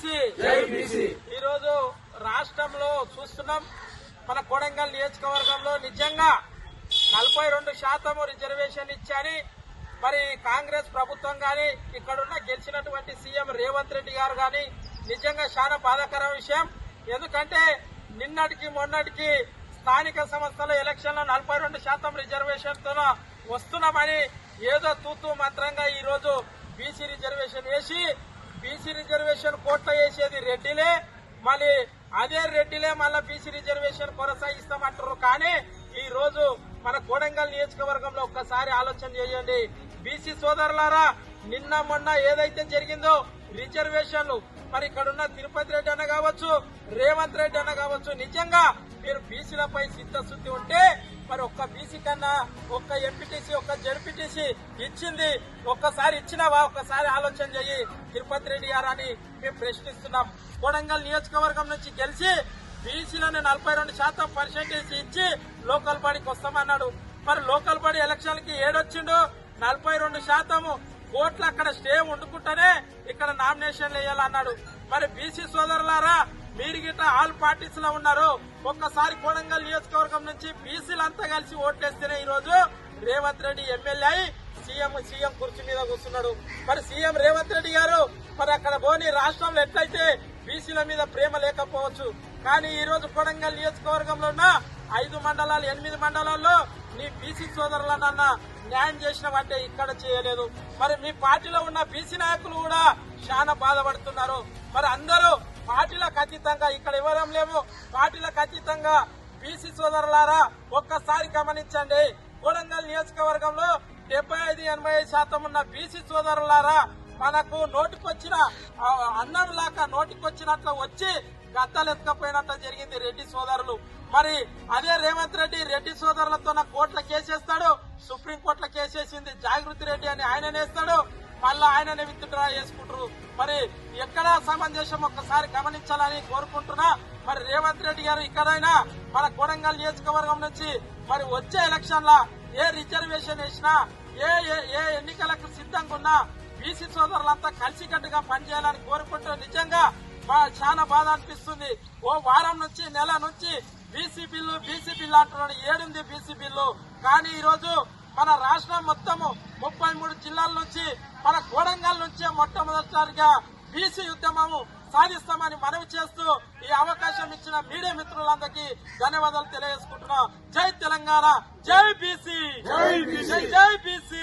BC ఈ రోజు రాష్ట్రంలో చూస్తున్నాం మన కొడంగల్ నియోజకవర్గంలో నిజంగా నలభై రెండు శాతం రిజర్వేషన్ ఇచ్చాని మరి కాంగ్రెస్ ప్రభుత్వం గాని ఇక్కడున్న గెలిచినటువంటి సీఎం రేవంత్ రెడ్డి గారు గాని నిజంగా చాలా బాధాకర విషయం. ఎందుకంటే నిన్నటికి మొన్నటికి స్థానిక సంస్థల ఎలక్షన్లో నలభై రెండు శాతం రిజర్వేషన్తో వస్తున్నామని ఏదో తూతూ మంత్రంగా ఈ రోజు బీసీ రిజర్వేషన్ వేసి బీసీ రిజర్వేషన్ కోట్ల వేసేది రెడ్డిలే. మళ్ళీ అదే రెడ్డిలే మళ్ళీ బీసీ రిజర్వేషన్ కొనసాగిస్తామంటారు. కానీ ఈ రోజు మన కోడంగల్ నియోజకవర్గంలో ఒక్కసారి ఆలోచన చేయండి. బీసీ సోదరులారా నిన్న మొన్న ఏదైతే జరిగిందో రిజర్వేషన్లు. మరి ఇక్కడ ఉన్న తిరుపతి రెడ్డి అన్న కావచ్చు రేవంత్ రెడ్డి అన్న కావచ్చు నిజంగా మీరు బీసీలపై సిద్ధశుద్ధి ఉంటే మరి ఒక్క బీసీ కన్నా ఒక్క ఎంపీటీసీ ఒక్క జడ్పీటీసీ ఇచ్చింది ఒక్కసారి ఇచ్చినావా ఒక్కసారి ఆలోచన చెయ్యి తిరుపతి రెడ్డి గారని మేము ప్రశ్నిస్తున్నాం. కొడంగల్ నియోజకవర్గం నుంచి గెలిచి బీసీలను నలభై రెండు శాతం పర్సెంటేజ్ ఇచ్చి లోకల్ బాడీకి వస్తామన్నాడు. మరి లోకల్ బాడీ ఎలక్షన్కి ఏడొచ్చిండు? నలభై రెండు శాతము కోట్లు అక్కడ స్టే వండుకుంటేనే ఇక్కడ నామినేషన్లు వేయాలన్నాడు. మరి బీసీ సోదరులారా మీరు గిట్లా ఆల్ పార్టీస్లో ఉన్నారు. ఒక్కసారి కోడంగల్ నియోజకవర్గం నుంచి బీసీలంతా కలిసి ఓట్లేస్తేనే ఈ రోజు రేవంత్ రెడ్డి ఎమ్మెల్యే అయి సీఎం సీఎం కుర్చీ మీద కూర్చున్నాడు. మరి సీఎం రేవంత్ రెడ్డి గారు మరి అక్కడ పోని రాష్ట్రంలో ఎట్లయితే బీసీల మీద ప్రేమ లేకపోవచ్చు కానీ ఈ రోజు కొడంగల్ నియోజకవర్గంలో ఉన్న ఐదు మండలాలు ఎనిమిది మండలాల్లో నీ బీసీ సోదరులనన్న న్యాయం చేసినవంటే ఇక్కడ చేయలేదు. మరి మీ పార్టీలో ఉన్న బీసీ నాయకులు కూడా చాలా బాధపడుతున్నారు. మరి అందరూ పార్టీలకు అతీతంగా ఇక్కడ ఇవ్వడం లేవు పార్టీలకు అతీతంగా బీసీ సోదరులారా ఒక్కసారి గమనించండి. కొడంగల్ నియోజకవర్గంలో డెబ్బై ఐదు ఎనభై ఐదు శాతం ఉన్న బీసీ సోదరులారా మనకు నోటికొచ్చిన అన్నం లాక నోటికొచ్చినట్లు వచ్చి గద్దలు ఎత్తకపోయినట్లు జరిగింది రెడ్డి సోదరులు. మరి అదే రేవంత్ రెడ్డి రెడ్డి సోదరులతో నా కోట్ల కేసేస్తాడు సుప్రీం కోర్టులో కేసేసింది జాగృతి రెడ్డి అని ఆయన వేస్తాడు. మళ్ళా ఆయననే విత్డ్రా చేసుకుంటారు. మరి ఎక్కడ సమంజసం ఒక్కసారి గమనించాలని కోరుకుంటున్నా. మరి రేవంత్ రెడ్డి గారు ఇక్కడైనా మన కొడంగల్ నియోజకవర్గం నుంచి మరి వచ్చే ఎలక్షన్ ఏ రిజర్వేషన్ వేసినా ఏ ఏ- ఏ ఎన్నికలకు సిద్ధంగా ఉన్నా బీసీ సోదరులంతా కలిసికట్టుగా పనిచేయాలని కోరుకుంటూ నిజంగా చాలా బాధ అనిపిస్తుంది. ఓ వారం నుంచి నెల నుంచి బీసీ బిల్లు బీసీ బిల్లు అంటున్నాడు ఏడుంది బీసీ బిల్లు కానీ ఈ రోజు మన రాష్ట్రం మొత్తము ముప్పై మూడు జిల్లాల నుంచి మన కోడంగల్ నుంచే మొట్టమొదటిసారిగా బీసీ ఉద్యమము సాధిస్తామని మనవి చేస్తూ ఈ అవకాశం ఇచ్చిన మీడియా మిత్రులందరికీ ధన్యవాదాలు తెలియజేసుకుంటున్నాం. జై తెలంగాణ జై బీసీ. జై బీసీ.